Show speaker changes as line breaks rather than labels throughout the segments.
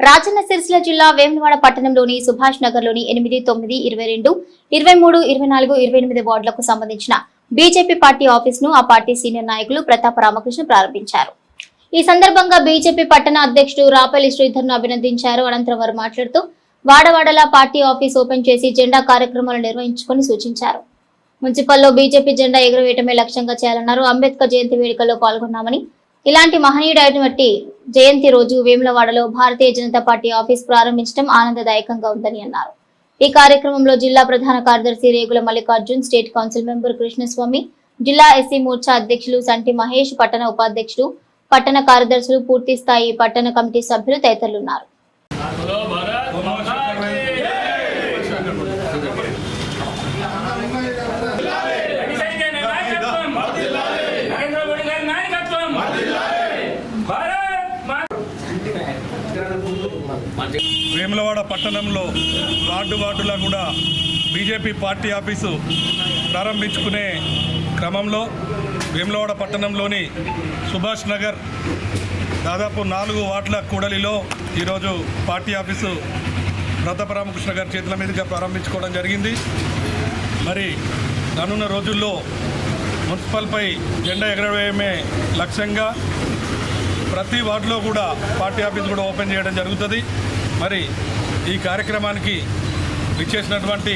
రాజన్న సిరిసిల్ల జిల్లా వేములవాడ పట్టణంలోని సుభాష్ నగర్లోని ఎనిమిది తొమ్మిది ఇరవై రెండు ఇరవై మూడు ఇరవై నాలుగు ఇరవై ఎనిమిది వార్డులకు సంబంధించిన బీజేపీ పార్టీ ఆఫీస్ను ఆ పార్టీ సీనియర్ నాయకులు ప్రతాప రామకృష్ణ ప్రారంభించారు. ఈ సందర్భంగా బీజేపీ పట్టణ అధ్యక్షుడు రాపల్లి శ్రీధర్ను అభినందించారు. అనంతరం వారు మాట్లాడుతూ వాడవాడలా పార్టీ ఆఫీస్ ఓపెన్ చేసి జెండా కార్యక్రమాలు నిర్వహించుకొని సూచించారు. మున్సిపల్లో బీజేపీ జెండా ఎగురవేయటమే లక్ష్యంగా చేయాలన్నారు. అంబేద్కర్ జయంతి వేడుకల్లో పాల్గొన్నామని ఇలాంటి మహనీయుడైనటువంటి జయంతి రోజు వేములవాడలో భారతీయ జనతా పార్టీ ఆఫీస్ ప్రారంభించడం ఆనందదాయకంగా ఉందని అన్నారు. ఈ కార్యక్రమంలో జిల్లా ప్రధాన కార్యదర్శి Regula Mallikarjun state council member Krishnaswamy జిల్లా ఎస్సీ మోర్చా అధ్యక్షులు సంటి మహేష్ పట్టణ ఉపాధ్యక్షులు పట్టణ కార్యదర్శులు పూర్తి స్థాయి పట్టణ కమిటీ సభ్యులు
తదితరులున్నారు.
వేములవాడ పట్టణంలో వార్డు వార్డులా కూడా బీజేపీ పార్టీ ఆఫీసు ప్రారంభించుకునే క్రమంలో వేములవాడ పట్టణంలోని సుభాష్ నగర్ దాదాపు నాలుగు వార్డుల కూడలిలో ఈరోజు పార్టీ ఆఫీసు ప్రతాప రామకృష్ణ గారి చేతుల మీదుగా ప్రారంభించుకోవడం జరిగింది. మరి రానున్న రోజుల్లో మున్సిపల్పై జెండా ఎగరవేయమే లక్ష్యంగా ప్రతి వార్డులో కూడా పార్టీ ఆఫీస్ కూడా ఓపెన్ చేయడం జరుగుతుంది. మరి ఈ కార్యక్రమానికి ఇచ్చేసినటువంటి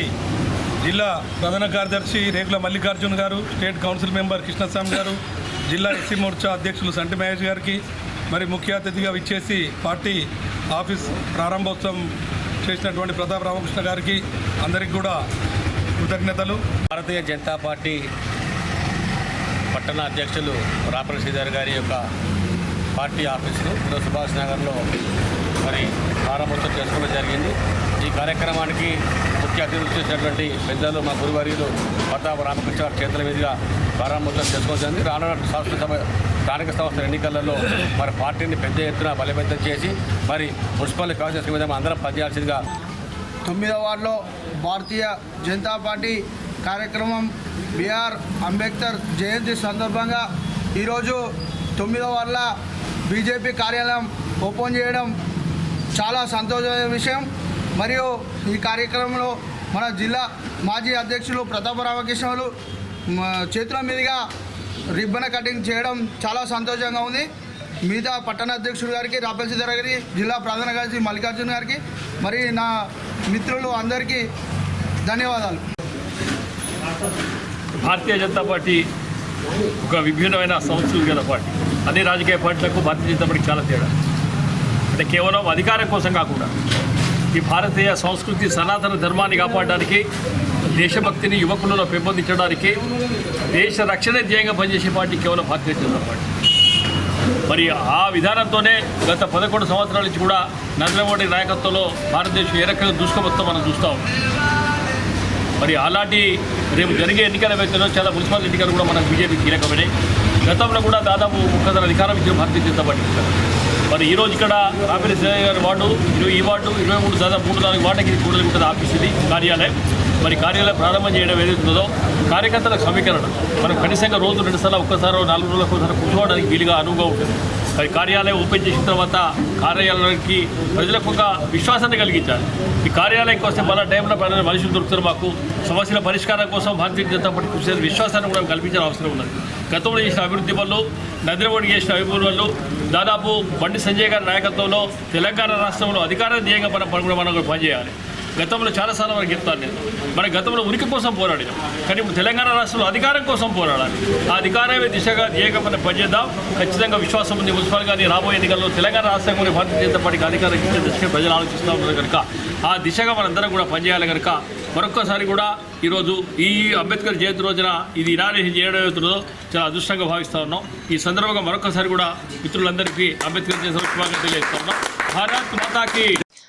జిల్లా ప్రధాన కార్యదర్శి రేకుల మల్లికార్జున్ గారు స్టేట్ కౌన్సిల్ మెంబర్ కృష్ణస్వామి గారు జిల్లా ఎస్సీ మోర్చా అధ్యక్షులు సంటి మహేష్ గారికి మరి ముఖ్య అతిథిగా విచ్చేసి పార్టీ ఆఫీస్ ప్రారంభోత్సవం చేసినటువంటి ప్రతాప్ రామకృష్ణ గారికి అందరికి కూడా కృతజ్ఞతలు.
భారతీయ జనతా పార్టీ పట్టణ అధ్యక్షులు రాపల్ శ్రీధర్ గారి యొక్క పార్టీ ఆఫీసులు ఈరోజు సుభాష్ నగర్లో మరి ప్రారంభోత్సవం చేసుకోవడం జరిగింది. ఈ కార్యక్రమానికి ముఖ్య అతిథులు చేసినటువంటి పెద్దలు మా గురువర్యులు ప్రతాప రామకృష్ణ క్షేత్ర మీదుగా ప్రారంభోత్సవం చేసుకోవడం జరిగింది. రానున్న శాసనసభ స్థానిక సంస్థల ఎన్నికలలో మరి పార్టీని పెద్ద ఎత్తున బలవంతం చేసి మరి మున్సిపల్ కాంగ్రెస్ మీద అందరం పనిచేయాల్సిందిగా
తొమ్మిదవ వార్డులో భారతీయ జనతా పార్టీ కార్యక్రమం బిఆర్ అంబేద్కర్ జయంతి సందర్భంగా ఈరోజు తొమ్మిదవ వార్డుల బీజేపీ కార్యాలయం ఓపెన్ చేయడం చాలా సంతోషమైన విషయం. మరియు ఈ కార్యక్రమంలో మన జిల్లా మాజీ అధ్యక్షులు ప్రతాప రామకృష్ణులు చేతుల మీదుగా రిబ్బన్ కటింగ్ చేయడం చాలా సంతోషంగా ఉంది. మిగతా పట్టణ అధ్యక్షుడు గారికి రాపల్ సీతారాం గారికి జిల్లా ప్రధాన కార్యదర్శి మల్లికార్జున గారికి మరి నా మిత్రులు అందరికీ ధన్యవాదాలు.
భారతీయ జనతా పార్టీ ఒక విభిన్నమైన సంస్కృతి గల పార్టీ. అన్ని రాజకీయ పార్టీలకు భారతీయ జనతా పార్టీ చాలా తేడా. అంటే కేవలం అధికారం కోసం కాకుండా ఈ భారతీయ సంస్కృతి సనాతన ధర్మాన్ని కాపాడడానికి దేశభక్తిని యువకులలో పెంపొందించడానికి దేశ రక్షణ ధ్యేయంగా పనిచేసే పార్టీ కేవలం భారతీయ జనతా పార్టీ. మరి ఆ విధానంతోనే గత పదకొండు సంవత్సరాల నుంచి కూడా నరేంద్ర మోడీ నాయకత్వంలో భారతదేశం ఏ రకంగా దూసుకుపోతుందో మనం చూస్తాం మరి అలాంటి రేపు జరిగే ఎన్నికల వ్యక్తిలో చాలా మున్సిపల్ ఎన్నికలు కూడా మనకు బీజేపీ కీలకమైనవి. గతంలో కూడా దాదాపు ముఖ్యమైన అధికారం ఇచ్చిన భారతీయ జనతా పార్టీ మరి ఈరోజు ఇక్కడ రామిరెడ్డి శ్రీధర్ గారి వార్డు ఇరవై ఈ వార్డు ఇరవై మూడు దాదాపు మూడు నాలుగు వార్డుకి కూడలి ఉంటుంది ఆఫీస్ ఇది కార్యాలయం. మరి కార్యాలయం ప్రారంభం చేయడం ఏదైతుందో కార్యకర్తల సమీకరణ. మనం కనీసంగా రోజు రెండుసార్లు ఒక్కసారి నాలుగు రోజులకు ఒకసారి కూర్చోవడానికి వీలుగా అనువుగా ఉంటుంది. మరి కార్యాలయం ఓపెన్ చేసిన తర్వాత కార్యాలయానికి ప్రజలకు ఒక విశ్వాసాన్ని కలిగించాలి. ఈ కార్యాలయం కోసం మన టైంలో మనుషులు దొరుకుతారు మాకు. సమస్యల పరిష్కారం కోసం భారతీయ జనతా పార్టీ కృషి విశ్వాసాన్ని కూడా కల్పించిన అవసరం ఉన్నది. గతంలో చేసిన అభివృద్ధి వల్ల నరేంద్ర చేసిన అభివృద్ధి వల్ల దాదాపు బండి సంజయ్ గారి నాయకత్వంలో తెలంగాణ రాష్ట్రంలో అధికార ధ్యేయంగా మనం మనం కూడా మనం కూడా పనిచేయాలి. గతంలో చాలాసార్లు మనకి చెప్తాను నేను. మన గతంలో ఉనికి కోసం పోరాడినాం. కానీ ఇప్పుడు తెలంగాణ రాష్ట్రంలో అధికారం కోసం పోరాడాలి. ఆ అధికారమే దిశగా ధ్యేయంగా మనం పనిచేద్దాం ఖచ్చితంగా విశ్వాసం ఉంది. మున్సిపల్ కానీ రాబోయే ఎన్నికల్లో తెలంగాణ రాష్ట్రం కూడా భారతీయ జనతా పార్టీకి అధికారం ఇచ్చే దిశగా ప్రజలు ఆలోచిస్తూ ఉన్నారు కనుక ఆ దిశగా మనందరం కూడా పనిచేయాలి కనుక మరొక్కసారి కూడా ఈరోజు ఈ అంబేద్కర్ జయంతి రోజున ఇది ఇనానేషన్ చేయడం అవుతుందో చాలా అదృష్టంగా భావిస్తూ ఉన్నాం. ఈ సందర్భంగా మరొకసారి కూడా మిత్రులందరికీ అంబేద్కర్ జయంతి శుభాకాంక్షలు తెలియజేస్తా ఉన్నాం. భారత్ మాతాకి